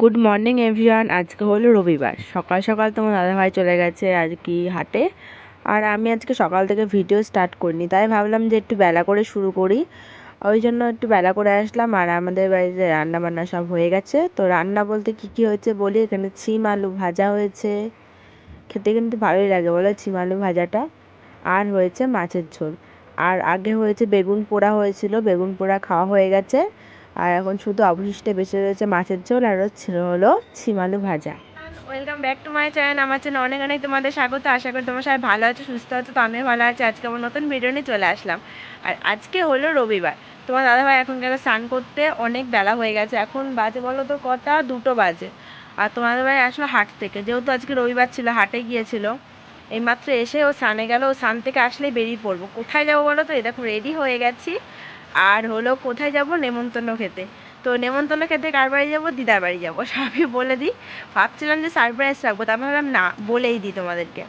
Good morning everyone আজকে হলো রবিবার। সকাল সকাল তোমার দাদাভাই চলে গেছে আর কি হাটে। আর আমি আজকে সকাল থেকে ভিডিও স্টার্ট করিনি। তাই ভাবলাম যে একটু বেলা করে শুরু করি। ওই জন্য একটু বেলা করে আসলাম আর আমাদের বাড়িতে রান্না বান্না সব হয়ে গেছে। তো রান্না বলতে কি কি হয়েছে বলি? এখানে ছিম আলু ভাজা হয়েছে। খেতে কিন্তু ভালোই লাগে, বলো ছিম আলু ভাজাটা। আর হয়েছে মাছের ঝোল। আর আগে হয়েছে বেগুন পোড়া হয়েছিল। বেগুন পোড়া খাওয়া হয়ে গেছে। আর এখন শুধু অবশিষ্টে বেঁচে রয়েছে মাছের ঝোল আর ছিল হলো ছিমালু ভাজা। Welcome back to my channel আমার চ্যানেল অনেক অনেক তোমাদের স্বাগত। আশা করি তোমার সবাই ভালো আছো, সুস্থ আছো, তো আমিও ভালো আছি। আজকে আমার নতুন ভিডিও নিয়ে চলে আসলাম। আর আজকে হলো রবিবার। তোমার দাদাভাই এখন গেলে স্নান করতে অনেক বেলা হয়ে গেছে। এখন বাজে বলো তো কটা? দুটো বাজে। আর তোমার দাদাভাই আসলো হাট থেকে। যেহেতু আজকে রবিবার ছিল, হাটে গিয়েছিল, এইমাত্র এসে ও স্নানে গেল। ও স্নান থেকে আসলেই বেরিয়ে পড়ব। কোথায় যাব বলো তো? এই দেখো রেডি হয়ে গেছি। আর হলো কোথায় যাব? নেমন্তন্ন খেতে। তো নেমন্তন্ন খেতে কার বাড়ি যাব? দিদার বাড়ি যাব। সবই বলে দিই, ভাবছিলাম যে সারপ্রাইজ রাখব তারপর ভাবলাম না, বলেই দিই তোমাদেরকে।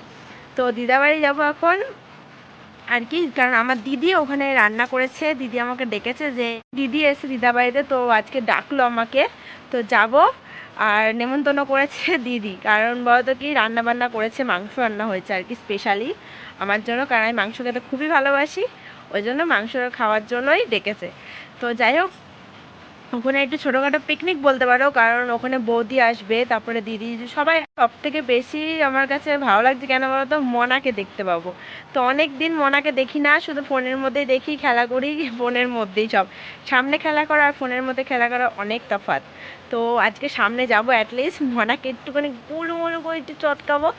তো দিদা বাড়ি যাব এখন আর কি, কারণ আমার দিদি ওখানে রান্না করেছে। দিদি আমাকে ডেকেছে যে, দিদি এসে দিদা বাড়িতে, তো আজকে ডাকলো আমাকে। তো যাব, আর নেমন্তন্ন করেছে দিদি। কারণ বলতো কি রান্না বান্না করেছে, মাংস রান্না হয়েছে আর কি স্পেশালি আমার জন্য, কারণ আমি মাংস খেতে খুবই ভালোবাসি। ওই জন্য মাংস খাওয়ার জন্যই ডেকেছে। তো যাই হোক, ওখানে একটু ছোটোখাটো পিকনিক বলতে পারো, কারণ ওখানে বৌদি আসবে, তারপরে দিদি, সবাই সব থেকে বেশি আমার কাছে ভালো লাগছে কেন বলো তো মনাকে দেখতে পাবো। তো অনেক দিন মনাকে দেখি না, শুধু ফোনের মধ্যেই দেখি, খেলা করি, ফোনের মধ্যেই সব। সামনে খেলা করা আর ফোনের মধ্যে খেলা করা অনেক তফাৎ। তো আজকে সামনে যাব অ্যাটলিস্ট মনাকে একটুখানি গুলু মুলু করে একটু চটকাবো।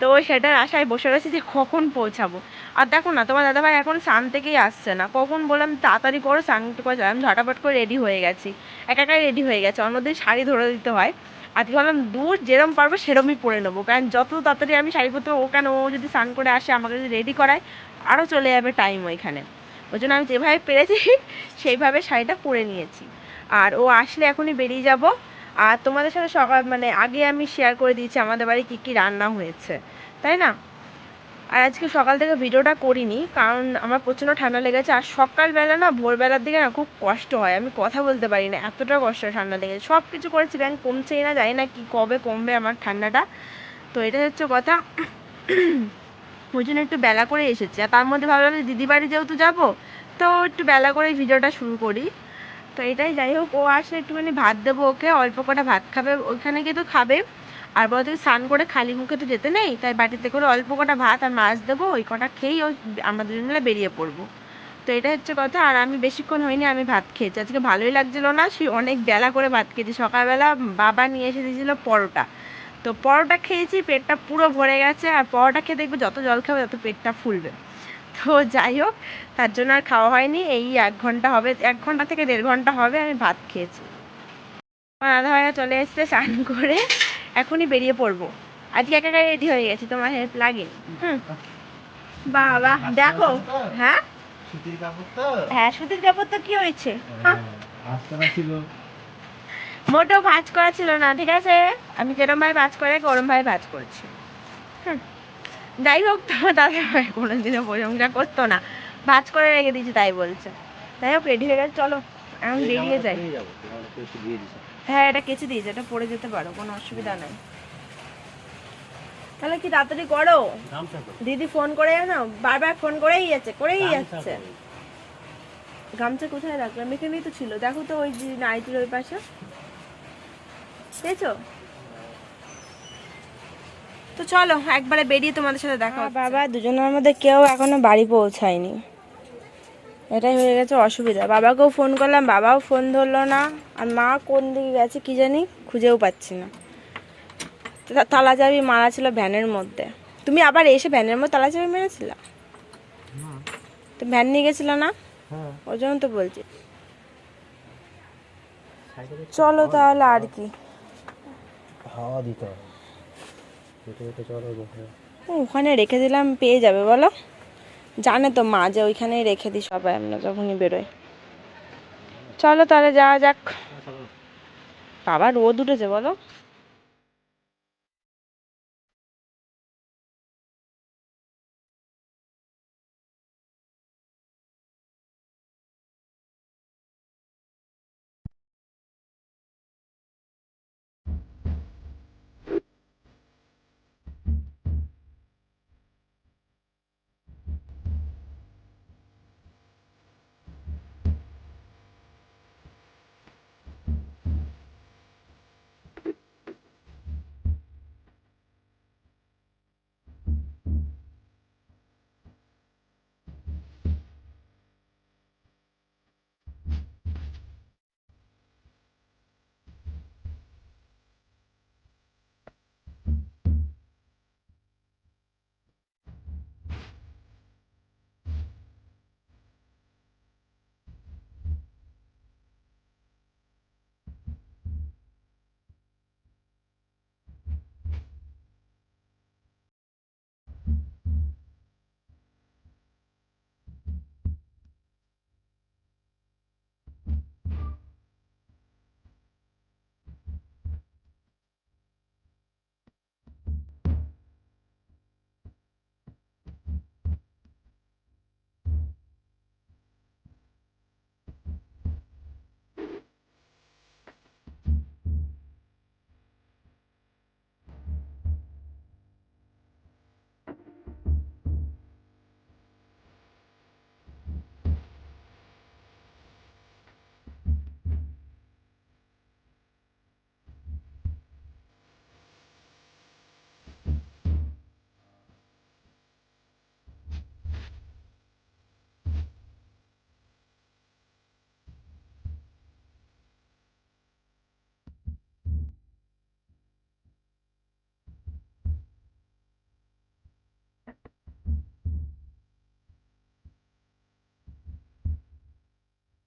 তো সেটার আশায় বসে রয়েছি যে কখন পৌঁছাবো। আর দেখো না, তোমার দাদাভাই এখন স্নান থেকেই আসছে না। কখন বললাম তাড়াতাড়ি করো, স্নান করে আমি ঝটাপট করে রেডি হয়ে গেছি। একা একাই রেডি হয়ে গেছে অন্যদিন শাড়ি ধরে দিতে হয়। আজকে ভাবলাম দূর যেরম পারব সেরমই পরে নেব, কারণ যত তাড়াতাড়ি আমি শাড়ি পরতে ও কেন ও যদি স্নান করে আসে, আমাকে যদি রেডি করায় আরও চলে যাবে টাইম ওইখানে। ওই জন্য আমি যেভাবে পেরেছি, সেইভাবে শাড়িটা পরে নিয়েছি। আর ও আসলে এখনই বেরিয়ে যাব। আর তোমাদের সাথে সকাল মানে আগে আমি শেয়ার করে দিয়েছি আমাদের বাড়ি কী কী রান্না হয়েছে, তাই না? আর আজকে সকাল থেকে ভিডিওটা করিনি, কারণ আমার প্রচণ্ড ঠান্ডা লেগেছে। আর সকালবেলা না, ভোরবেলার দিকে না খুব কষ্ট হয়, আমি কথা বলতে পারি না, এতটা কষ্ট ঠান্ডা লেগেছে। সব কিছু করেছি ব্যাং কমছেই না, জানি না কি কবে কমবে আমার ঠান্ডাটা। তো এটা হচ্ছে কথা। ওই জন্য একটু বেলা করে এসেছি। আর তার মধ্যে ভাবলাম যে দিদি বাড়ি যেহেতু যাব, তো একটু বেলা করে ভিডিওটা শুরু করি। তো এটাই যাই হোক, ও আসলে একটুখানি ভাত দেবো ওকে, অল্প কটা ভাত খাবে, ওইখানে কিন্তু খাবে। আর বলতে স্নান করে খালি মুখে তো যেতে নেই, তাই বাটিতে করে অল্প কটা ভাত আর মাছ দেবো, ওই কটা খেয়েই ওই আমরা দুজন মিলে বেরিয়ে পড়ব। তো এটা হচ্ছে কথা, আর আমি বেশিক্ষণ হয়নি আমি ভাত খেয়েছি। আজকে ভালোই লাগছিল না, সে অনেক বেলা করে ভাত খেয়েছি। সকালবেলা বাবা নিয়ে এসে দিয়েছিলো পরোটা। তো পরোটা খেয়েছি, পেটটা পুরো ভরে গেছে, আর পরোটা খেয়ে দেখবে যত জল খাবে তত পেটটা ফুলবে। তো যাই হোক, তার জন্য আর খাওয়া হয়নি, এই এক ঘণ্টা হবে, এক ঘণ্টা থেকে দেড় ঘণ্টা হবে আমি ভাত খেয়েছি। আমার দাদা ভাইয়া চলে এসছে স্নান করে। এখনই বেরিয়ে পড়ব। আজকে একা একা রেডি হয়ে গেছি তোমার হেল্প লাগে হুম। বাবা দেখো হ্যাঁ? সুতির কাপড় তো? হ্যাঁ সুতির কাপড় তো কি হয়েছে? হ্যাঁ, আস্তরা ছিল। মোটেও ভাজ করা ছিল না ঠিক আছে? আমি যেরম ভাবে ভাজ করে ওরম ভাবে ভাজ করছি। যাই হোক তোমার দাদা ভাই কোনোদিনও প্রশংসা করতো না। ভাজ করে রেখে দিয়েছি তাই বলছে। যাই হোক রেডি হয়ে গেছে চলো। এখন বেরিয়ে যাই। হ্যাঁ এটা কেচে দিয়েছে এটা পরে যেতে পারো কোনো অসুবিধা নাই। তাহলে কি তাড়াতাড়ি করো? দিদি ফোন করে না বারবার ফোন করেই যাচ্ছে করেই যাচ্ছে। গামছা কোথায় রাখলাম? এখানেই তো ছিল। দেখো তো ওই যে নাইটির ওই পাশে। পেয়েছ তো চলো একবারে বেরিয়ে তোমাদের সাথে দেখা বাবা দুজনের মধ্যে কেউ এখনও বাড়ি পৌঁছায়নি। এটাই হয়ে গেছে অসুবিধা। বাবাকেও ফোন করলাম বাবাও ফোন ধরলো না। আর মা কোন দিকে গেছে কি জানি খুঁজেও পাচ্ছি না। তালা চাবি মারা ছিল ভ্যানের মধ্যে। তুমি আবার এসে ভ্যানের মধ্যে তালা চাবি মেরেছিল? তো ভ্যান নিয়ে গেছিল না? হ্যাঁ। ওই জন্য তো বলছি। চলো তাহলে আর কি। হাওয়া দিতে ওখানে রেখে দিলাম পেয়ে যাবে বলো। জানে তো মা যে ওইখানেই রেখে দিই সবাই, আমরা যখনই বেরোই। চলো তাহলে যাওয়া যাক। বাবা রোদ উঠেছে, বলো।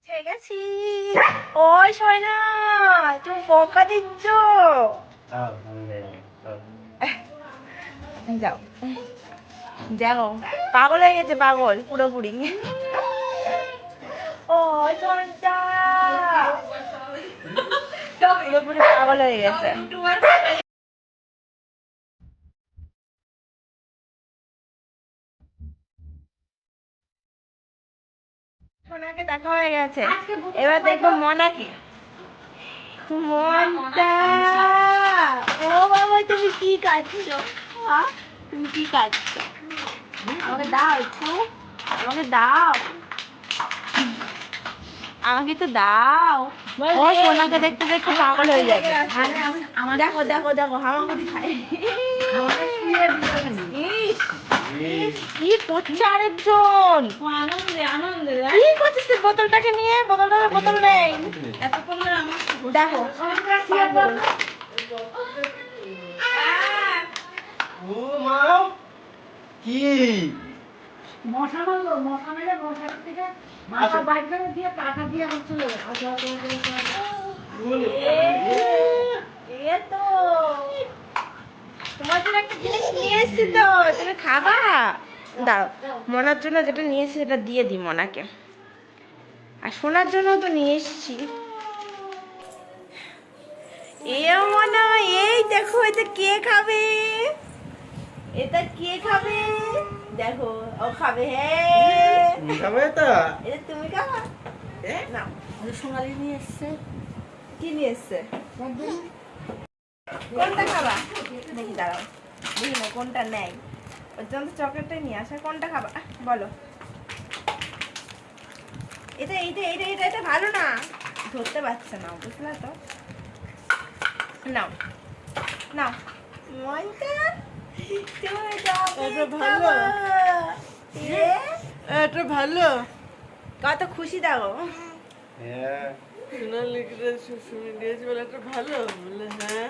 আছে। ওই সয়না তুমি বকা দিচ্ছ? যাও। পাগল হয়ে গেছে পাগল পুরোপুরি। ও পুরোপুরি পাগল হয়ে গেছে মোনাকে দেখা হয়ে গেছে। এবার দেখব মনাকে। মনটা ও বাবা তুমি কি কাটছো হ্যাঁ? তুমি কি কাটছো আমাকে দাও একটু। আমাকে দাও। আমাকে তো দাও। ও সোনাকে দেখতে দেখতে পাগল হয়ে যাবে। দেখো দেখো দেখো হামাগুড়ি ইস, ইস, কি করছে আরেকজন? বোতলটাকে নিয়ে? বোতলটাকে বোতল নেই। দেখো। তো। তোমার জন্য জিনিস নিয়ে এসেছি তো, তুমি খাবা? দাও। মনার জন্য যেটা নিয়ে সেটা দিয়ে দিই মনাকে। আর শোনার জন্য তো নিয়ে এসেছি। এ মনা এই দেখো এটা কে খাবে? এটা কে খাবে? দেখো ও খাবে হ্যাঁ খাবে তো এটা তুমি খাবা। সোনালি নিয়ে এসছে। কি নিয়ে এসছে? কোনটা? খাবা? দেখি দাঁড়াও। দেখি না কোনটা নেই ওর জন্য তো চকলেটটাই নিয়ে আসা কোনটা খাবা? বলো। এটা এইটা এইটা এটা এটা ভালো না। ধরতে পারছে না বুঝলা তো? নাও নাও। মনটা এটা ভালো? এটা ভালো। কত খুশি দাও। হ্যাঁ। সোনালি শুনে বলে এটা ভালো। বলে হ্যাঁ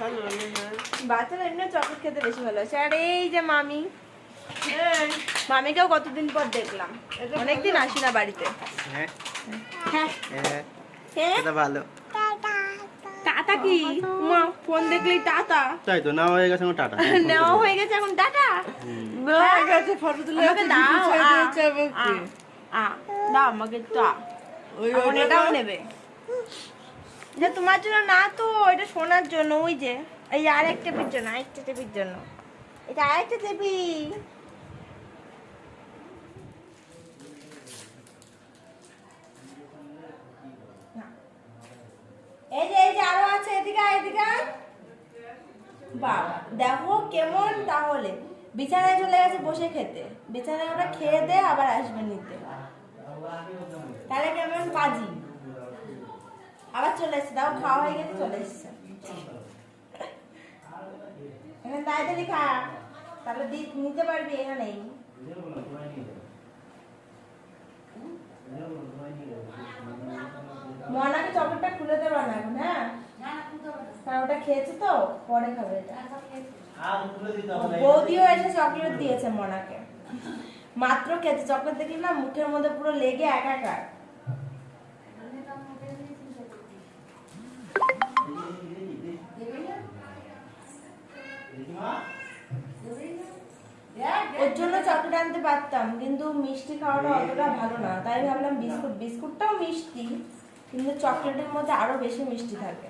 ভালো হ্যাঁ। বাচ্চারা এমনি চকলেট খেতে বেশি ভালোবাসে। আর এই যে মামি মামিকেও কতদিন পর দেখলাম। অনেকদিন আসি না বাড়িতে। হ্যাঁ। হ্যাঁ। হ্যাঁ। এটা ভালো। টাটা কি? মা ফোন দেখলেই টাটা? তাই তো না হয়ে গেছে আমার টাটা। নেওয়া হয়ে গেছে এখন টাটা? হয়ে গেছে ফটো তুলে আমাকে দাও আ, আ, আ, দাও আমাকে তো ওই এখন নেবে। যে তোমার জন্য না তো এটা শোনার জন্য ওই যে এই আর একটা টেপির জন্য আরেকটা টেপির জন্য। এটা আরেকটা টেপি এই যে এই যে আরও আছে, এদিকে এদিকে। বাবা, দেখো কেমন তাহলে। বিছানায় চলে গেছে বসে খেতে। বিছানায় ওরা খেয়ে দে আবার আসবে নিতে। তাহলে কেমন পাজি? আবার চলে এসছে তাও খাওয়া হয়ে গেছে, চলে এসছে। এখানে তাড়াতাড়ি খা। তাহলে নিতে পারবি এখানেই। মনাকে চকলেটটা খুলে দেবা না এখন হ্যাঁ? কারণ ওটা খেয়েছে তো পরে খাবে এটা। বৌদিও এসে চকলেট দিয়েছে মনাকে মাত্র খেতে চকলেট দেখলি না মুখের মধ্যে পুরো লেগে একাকার। ওর জন্য চকলেট আনতে পারতাম কিন্তু মিষ্টি খাওয়াটা অতটা ভালো না তাই ভাবলাম বিস্কুট বিস্কুটটাও মিষ্টি। কিন্তু চকলেটের মধ্যে আরও বেশি মিষ্টি থাকে।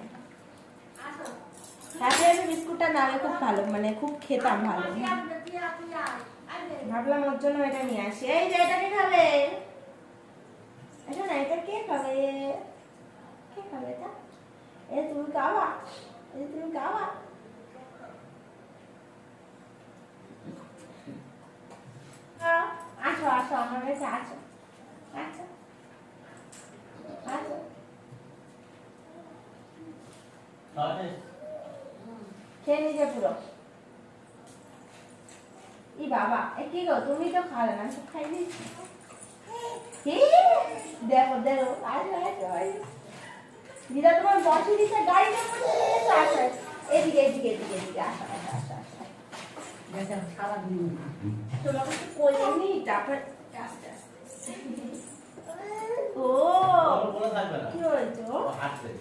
হ্যাপি হ্যাপি বিস্কুটটা না খুব ভালো মানে খুব খেতাম ভালো। ভাবলাম ওর জন্য এটা নিয়ে আসি। এই যে এটা কে খাবে? এটা না এটা কে খাবে? কে খাবে এটা? এ তুমি খাবা? এ তুমি আহ, আসো আসো আমার কাছে আসো। আসো খেয়ে নিজে পুরো। ই বাবা এ কি গো তুমি তো খাবে না সব খাই দেখো দেখো আসো আসো আসো দিদা তোমার বসে দিয়েছে আসো এদিকে এদিকে এদিকে এদিকে আসো আসো আসো আসো তোমাকে কোলে তারপর আস্তে আস্তে। ও কি হয়েছে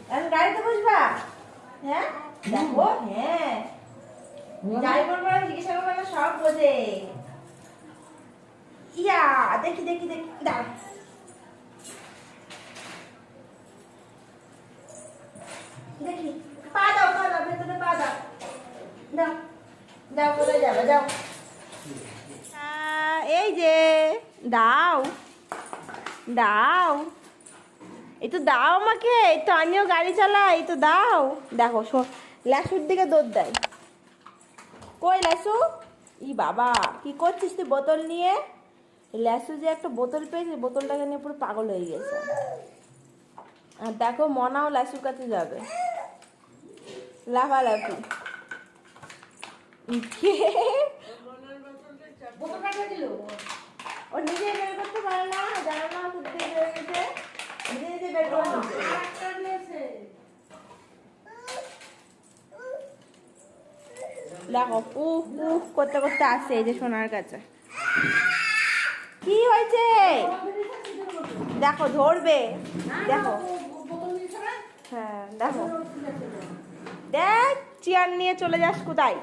এখন গাড়িতে বসবা? হ্যাঁ? দেখো হ্যাঁ। যাই বলব জিজ্ঞাসা করব না সব বোঝে। ইয়া দেখি দেখি দেখি দাঁড়া দেখি পা দাও পা দাও ভেতরে পা দাও। দাও দাও কোথায় যাবে? যাও। এই যে দাও। দাও। এই তো দাও আমাকে এই তো আমিও গাড়ি চালাই এই তো দাও। দেখো ল্যাসুর দিকে দৌড় দেয়। কই ল্যাসু? ই বাবা কি করছিস তুই বোতল নিয়ে? ল্যাসু যে একটা বোতল পেয়েছে বোতলটাকে নিয়ে পুরো পাগল হয়ে গেছে। আর দেখো মনাও ল্যাসুর কাছে যাবে। লাফালাফি। ও নিজে বের করতে পারে না জানো না কোথা থেকে বের গেছে নিজে নিজে বের করে নিচ্ছে একটা নিয়েছে দেখো, উহ উহ, করতে করতে আসছে এই যে সোনার কাছে। কি হয়েছে? দেখো, ধরবে। দেখো। হ্যাঁ দেখো। দেখ, চেয়ার নিয়ে চলে যাস কোথায়?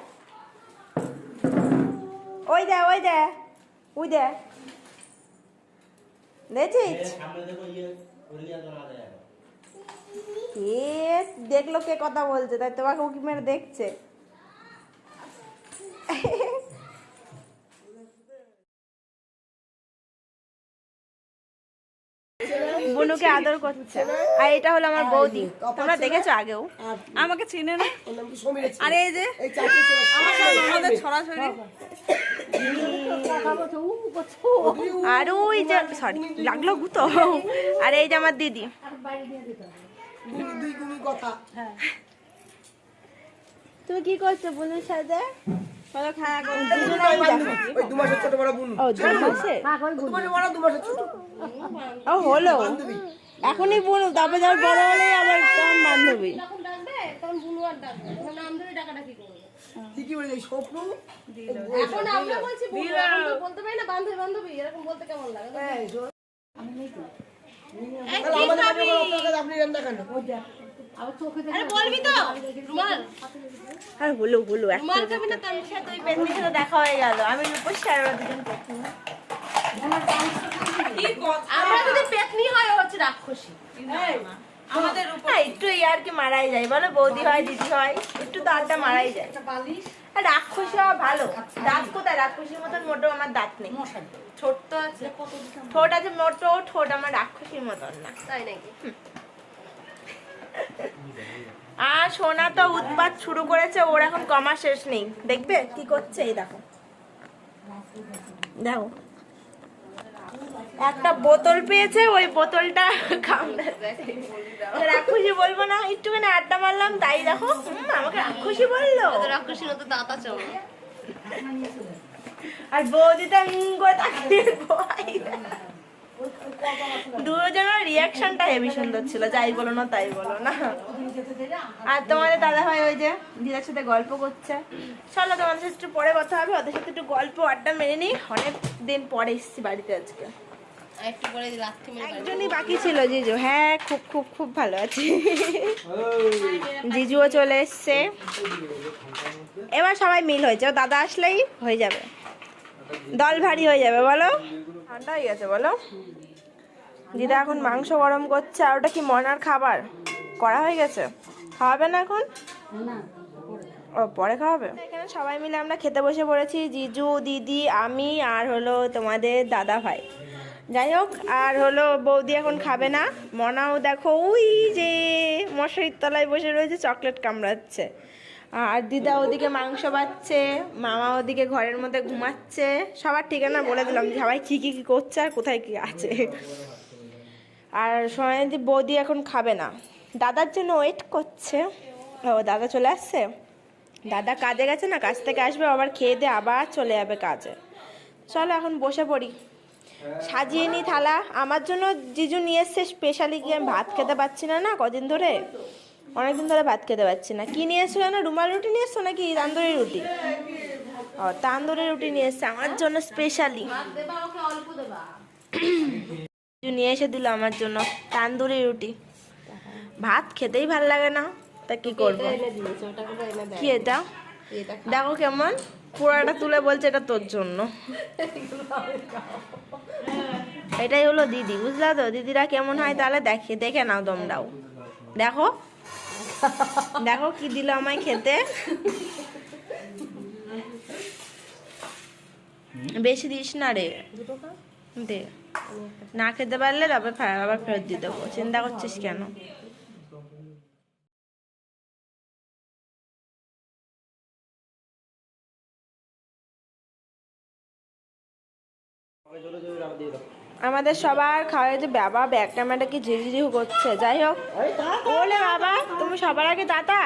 ওই দে ওই দে ওই দে। দেখছিস? দেখল কে কথা বলছে? তাই তোমাকে উকি মেরে দেখছে? বুনুকে আদর করছে। আর এটা হলো আমার বৌদি। তোমরা দেখেছ আগেও? আমাকে চিনে না? ওর নাম কি সমীর ছিল। আরে এই যে এই আমাদের আর ওই যে সরি লাগল গুতো। আর এই যে আমার দিদি। তুমি কি করছ বুনুর সাথে? বলো খায়া করো। দুজনেই দেখো ওই দু মাসের ছোট বড় বোন। ও দু মাসে কাক ওই দু মাসের বড় দু মাসের ছোট। ও হলো? এখনই বলুন তারপরে যখন বড় হলেই আবার তখন বান্ধবী। বুনু ঠিকই স্বপ্ন এখন আমরা বলছি বুনু তো বলতে পারি না বান্ধবী বান্ধবী এরকম বলতে কেমন লাগে? আপনি রান্না কেন আবার চোখে দেখে আরে বলবি তো? রুমাল। আর হলো হলো এক রুমাল খাবি না তার সাথে ওই পেতনির সাথে দেখা হয়ে গেল। আমি রূপসী আর দুজন পেতনি। কি কথা? আমরা যদি পেতনি হয় হচ্ছে রাক্ষসী। আমাদের একটু ইয়ার কি মারাই যায়। বলো বৌদি হয় দিদি হয় একটু তো আড্ডা মারাই যায়। রাক্ষসী হওয়া ভালো। দাঁত কোথায়? রাক্ষসীর মতন মোটো আমার দাঁত নেই। ছোট্ট আছে। ঠোঁট আছে মোটো ঠোঁট আমার রাক্ষসীর মতন না। তাই নাকি? আর সোনা তো উৎপাত শুরু করেছে ওর এখন কমা শেষ নেই। দেখবে কি করছে এই দেখো। দেখো। একটা বোতল পেয়েছে ওই বোতলটা রাক্ষসী বলব না একটুখানি আড্ডা মারলাম তাই দেখো আমাকে রাক্ষসী বলল। রাক্ষসী তো দাঁত আছে আর বৌদিটা করে তাকিয়ে। দুজনের রিয়াকশনটা হেভি সুন্দর ছিল যাই বলো না তাই বলো না। আর তোমাদের দাদা ভাই ওই যে দিদার সাথে গল্প করছে। চলো তোমাদের সাথে একটু পরে কথা হবে ওদের সাথে একটু গল্প আড্ডা মেরে নিই। অনেক দিন পরে এসেছি বাড়িতে আজকে। একজনই বাকি ছিল জিজু। হ্যাঁ খুব খুব খুব ভালো আছি। জিজুও চলে এসছে। এবার সবাই মিল হয়েছে দাদা আসলেই হয়ে যাবে। দল ভারী হয়ে যাবে বলো। ঠান্ডা হয়ে গেছে বলো। দিদা এখন মাংস গরম করছে আর ওটা কি মনার খাবার? করা হয়ে গেছে? খাওয়াবে না এখন? ও পরে খাওয়াবে? এখানে সবাই মিলে আমরা খেতে বসে পড়েছি জিজু দিদি আমি আর হলো তোমাদের দাদা ভাই। যাই হোক আর হলো বৌদি এখন খাবে না। মনাও দেখো ওই যে মশারির তলায় বসে রয়েছে চকলেট কামড়াচ্ছে। আর দিদা ওদিকে মাংস বাচ্ছে, মামা ওদিকে ঘরের মধ্যে ঘুমাচ্ছে। সবার ঠিকানা বলে দিলাম যে সবাই কী কী কী করছে আর কোথায় কী আছে। আর সোনাদি বৌদি এখন খাবে না। দাদার জন্য ওয়েট করছে। ও দাদা চলে আসছে? দাদা কাজে গেছে না, কাজ থেকে আসবে, আবার খেয়ে দিয়ে আবার চলে যাবে কাজে। চলো এখন বসে পড়ি। সাজিয়ে নি থালা। আমার জন্য জিজু নিয়ে এসছে স্পেশালি কি আমি ভাত খেতে পাচ্ছি না না, কদিন ধরে। অনেকদিন ধরে ভাত খেতে পাচ্ছি না। কি নিয়ে এসছো না রুমাল রুটি নিয়ে এসছো নাকি তান্দুরি রুটি? ও তান্দুরি রুটি নিয়ে এসছে আমার জন্য স্পেশালি নিয়ে এসে দিল আমার জন্য তান্দুরি রুটি। ভাত খেতেই ভালো লাগে না তা কি করব? কি এটা দেখো কেমন পোড়াটা তুলে বলছে এটা তোর জন্য। এটাই হলো দিদি বুঝলা তো? দিদিরা কেমন হয় তাহলে দেখে দেখে নাও তোমরাও দেখো। দেখো কি দিল আমায় খেতে। বেশি দিস না রে। দে। না খেতে পারলে ফে- আবার ফেরত দিয়ে দেবো। চিন্তা করছিস কেন? আমাদের সবার খাওয়া যে বাবা ব্যাগ ক্যামেরাটা কি ঝিঝিঝি করছে? যাই হোক। বলে বাবা, তুমি সবার আগে দাদা?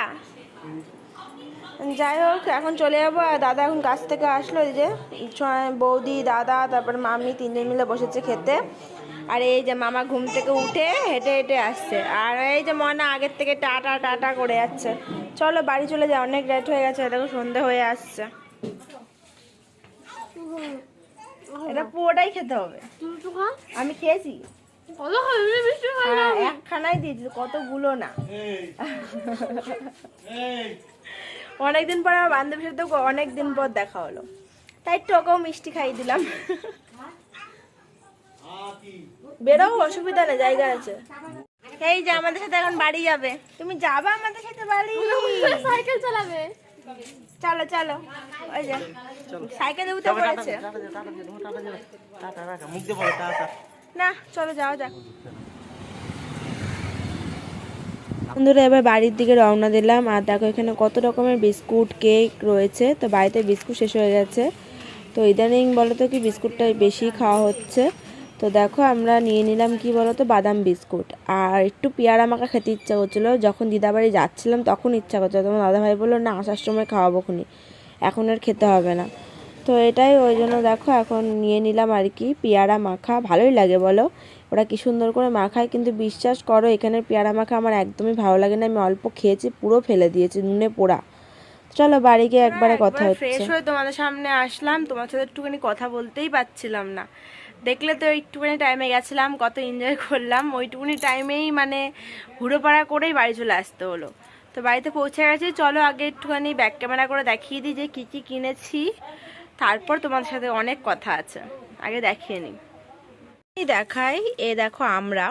যাই হোক, এখন চলে যাব আর দাদা এখন কাছ থেকে আসলো এই যে। বৌদি, দাদা, তারপর মামি তিনজন মিলে বসেছে খেতে। আর এই যে মামা ঘুম থেকে উঠে হেঁটে হেঁটে আসছে। আর এই যে মনে আগের থেকে টাটা টাটা করে যাচ্ছে। চলো বাড়ি চলে যাও, অনেক লেট হয়ে গেছে, দেখো সন্ধে হয়ে আসছে। এটা পুরোটাই খেতে হবে। আমি খেয়েছি। হ্যাঁ একখানাই দিয়েছি কতগুলো না। অনেকদিন পর আমার বান্ধবীর সাথে অনেক দিন পর দেখা হলো। তাই একটু ওকেও মিষ্টি খাইয়ে দিলাম। বেরো অসুবিধা নেই জায়গা আছে। এই যে আমাদের সাথে এখন বাড়ি যাবে। তুমি যাবা আমাদের সাথে বাড়ি। সাইকেল চালাবে। চলো চলো। ওই যে সাইকেলে উঠে পড়েছে। না চলো যাওয়া যাক। বন্ধুরা এবার বাড়ির দিকে রওনা দিলাম। আর দেখো এখানে কত রকমের বিস্কুট কেক রয়েছে। তো বাড়িতে বিস্কুট শেষ হয়ে গেছে। তো ইদানিং বলো তো কি বিস্কুটটা বেশি খাওয়া হচ্ছে। তো দেখো আমরা নিয়ে নিলাম কি বলো তো বাদাম বিস্কুট। আর একটু পেয়ারা মাখা খেতে ইচ্ছা করছিল। যখন দিদাবাড়ি যাচ্ছিলাম তখন ইচ্ছা করছিল। তোমার দাদাভাই বলল, না, আসার সময় খাওয়াবো খুনি। এখন আর খেতে হবে না। তো এটাই ওই জন্য দেখো এখন নিয়ে নিলাম আর কি পেয়ারা মাখা। ভালোই লাগে বলো। ওরা কি সুন্দর করে মাখায়। কিন্তু বিশ্বাস করো, এখানের পেয়ারা মাখা আমার একদমই ভালো লাগে না। আমি অল্প খেয়েছি, পুরো ফেলে দিয়েছি, নুনে পোড়া। চলো বাড়ি গিয়ে একবারে কথা হচ্ছে। ফ্রেশ হয়ে তোমাদের সামনে আসলাম। তোমার সাথে একটুখানি কথা বলতেই পারছিলাম না। দেখলে তো একটুখানি টাইমে গেছিলাম কত এনজয় করলাম। ওইটুকুনি টাইমেই মানে হুড়োপাড়া করেই বাড়ি চলে আসতে হলো। তো বাড়িতে পৌঁছে গেছি। চলো আগে একটুখানি ব্যাক ক্যামেরা করে দেখিয়ে দিই যে কী কী কিনেছি। তারপর তোমাদের সাথে অনেক কথা আছে। আগে দেখিয়ে নিই। দেখাই এ দেখো আমরা।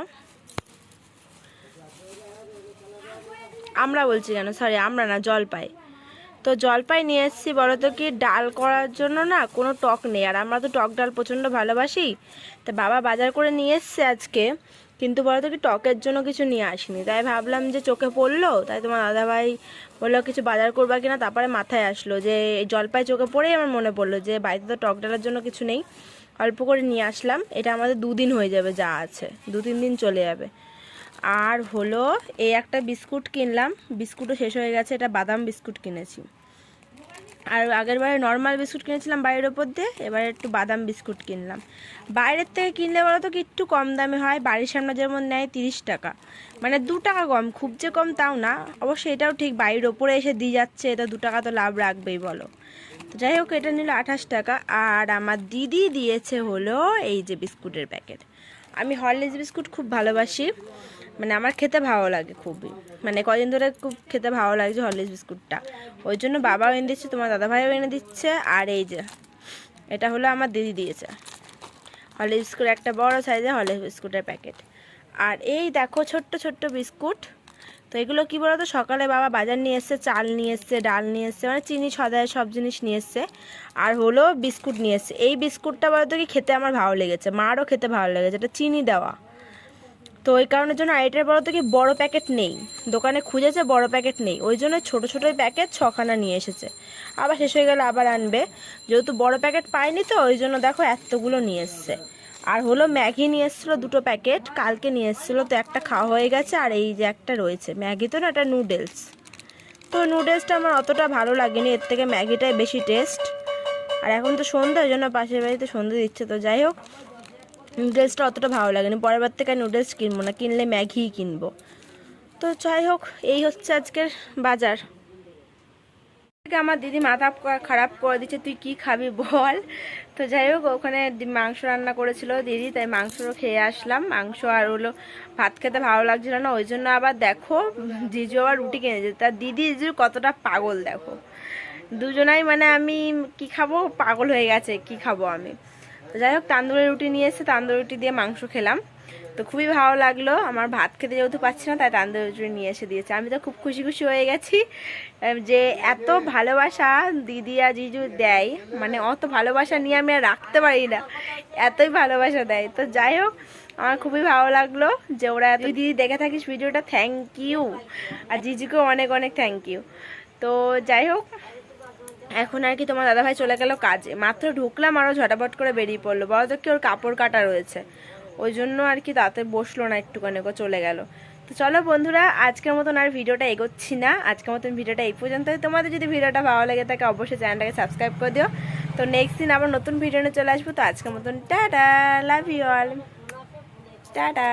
আমরা বলছি কেন? সরি আমরা না জলপাই তো জলপাই নিয়ে এসেছি বলো তো কি, ডাল করার জন্য না কোনো টক নেই। আর আমরা তো টক ডাল প্রচণ্ড ভালোবাসি। তা বাবা বাজার করে নিয়ে এসছে আজকে, কিন্তু বলো তো কি, টকের জন্য কিছু নিয়ে আসিনি। তাই ভাবলাম যে চোখে পড়ল, তাই তোমার দাদাভাই বলল কিছু বাজার করবা কিনা, তারপরে মাথায় আসলো যে জলপাই চোখে পড়েই আমার মনে পড়ল যে বাড়িতে তো টক ডালের জন্য কিছু নেই। অল্প করে নিয়ে আসলাম, এটা আমাদের দুদিন হয়ে যাবে যা আছে দু তিন দিন চলে যাবে। আর হলো এই একটা বিস্কুট কিনলাম, বিস্কুটও শেষ হয়ে গেছে, এটা বাদাম বিস্কুট কিনেছি। আর আগের বারে নর্মাল বিস্কুট কিনেছিলাম বাইরের ওপর দিয়ে, এবারে একটু বাদাম বিস্কুট কিনলাম। বাইরের থেকে কিনলে বলো তো একটু কম দামে হয়? বাড়ির সামনে যেমন নেয় তিরিশ টাকা। মানে দু টাকা কম, খুব যে কম তাও না। অবশ্যই এটাও ঠিক বাড়ির ওপরে এসে দিয়ে যাচ্ছে, এটা দু টাকা তো লাভ রাখবেই বলো। তো যাই হোক, এটা নিল আঠাশ টাকা। আর আমার দিদি দিয়েছে হলো এই যে বিস্কুটের প্যাকেট আমি হরলিক্স বিস্কুট খুব ভালোবাসি। মানে আমার খেতে ভালো লাগে খুবই। মানে কদিন ধরে খুব খেতে ভালো লাগছে হরলিক্স বিস্কুটটা। ওই জন্য বাবাও এনে দিচ্ছে, তোমার দাদাভাইও এনে দিচ্ছে, আর এই যে, এটা হলো আমার দিদি দিয়েছে। হরলিক্স বিস্কুট, একটা বড় সাইজের হরলিক্স বিস্কুটের প্যাকেট। আর এই দেখো ছোট্ট ছোট্ট বিস্কুট। তো এগুলো কি বলতো, সকালে বাবা বাজার নিয়ে এসছে, চাল নিয়ে এসছে, ডাল নিয়ে এসছে মানে চিনি সদায় সব জিনিস নিয়ে এসছে, আর হলো বিস্কুট নিয়ে এসছে। এই বিস্কুটটা বলতো কি, খেতে আমার ভালো লেগেছে, মারও খেতে ভালো লেগেছে, এটা চিনি দেওয়া। তো ওই কারণের জন্য আইটার বলতো কি বড় প্যাকেট নেই। দোকানে খুঁজেছে বড় প্যাকেট নেই। ওই জন্য ছোটো ছোটোই প্যাকেট ছখানা নিয়ে এসেছে। আবার শেষ হয়ে গেলে আবার আনবে। যেহেতু বড় প্যাকেট পাইনি তো, ওই জন্য দেখো এতগুলো নিয়ে এসছে। আর হলো ম্যাগি নিয়ে এসেছিল দুটো প্যাকেট, কালকে নিয়ে এসেছিল। তো একটা খাওয়া হয়ে গেছে, আর এই যে একটা রয়েছে। ম্যাগি তো না এটা নুডলস। তো নুডলসটা আমার অতটা ভালো লাগেনি, এর থেকে ম্যাগিটাই বেশি টেস্ট। আর এখন তো সন্ধ্যা, ওই জন্য পাশের বাড়িতে সন্ধ্যে দিচ্ছে। তো যাই হোক নুডলসটা অতটা ভালো লাগেনি। পরের বার থেকে নুডলস কিনবো না, কিনলে ম্যাগিই কিনবো। তো যাই হোক, এই হচ্ছে আজকের বাজার। আমার দিদি মাথা খারাপ করে দিচ্ছে, তুই কি খাবি বল? তো যাই হোক, ওখানে মাংস রান্না করেছিল দিদি, তাই মাংস খেয়ে আসলাম। মাংস আর হলো ভাত খেতে ভালো লাগছিল না, ওই জন্য আবার দেখো, জিজু আবার রুটি কিনেছে তার দিদি জিজু কতটা পাগল দেখো। দুজনাই মানে আমি কি খাব? পাগল হয়ে গেছে, কি খাব আমি? যাই হোক তান্দুরি রুটি নিয়ে এসে তান্দুরি রুটি দিয়ে মাংস খেলাম। তো খুবই ভালো লাগল। আমার ভাত খেতে যেহেতু পাচ্ছি না, তাই তান্দুরি রুটি নিয়ে এসে দিয়েছে। আমি তো খুব খুশি খুশি হয়ে গেছি যে এত ভালোবাসা দিদি আর জিজু দেয়। মানে অত ভালোবাসা নিয়ে আমি আর রাখতে পারি না। এতই ভালোবাসা দেয়। তো যাই হোক, আমার খুবই ভালো লাগল যে ওরা তুই দিদি দেখে থাকিস ভিডিওটা থ্যাংক ইউ আর জিজুকেও অনেক অনেক থ্যাংক ইউ তো যাই হোক এখন আর কি তোমার দাদাভাই চলে গেল কাজে। মাত্র ঢুকলাম আরও ঝটাপট করে বেরিয়ে পড়ল। তো কি ওর কাপড় কাটা রয়েছে। ওই জন্য আর কি তাতে বসল না একটুখানি ও চলে গেল। তো চলো বন্ধুরা, আজকের মতন আর ভিডিওটা এগোচ্ছি না। আজকের মতন ভিডিওটা এই পর্যন্ত তোমাদের যদি ভিডিওটা ভালো লাগে থাকে, অবশ্যই চ্যানেলটাকে সাবস্ক্রাইব করে দিও। তো নেক্সট দিন আবার নতুন ভিডিও নিয়ে চলে আসব। তো আজকের মতন tata love you all tata.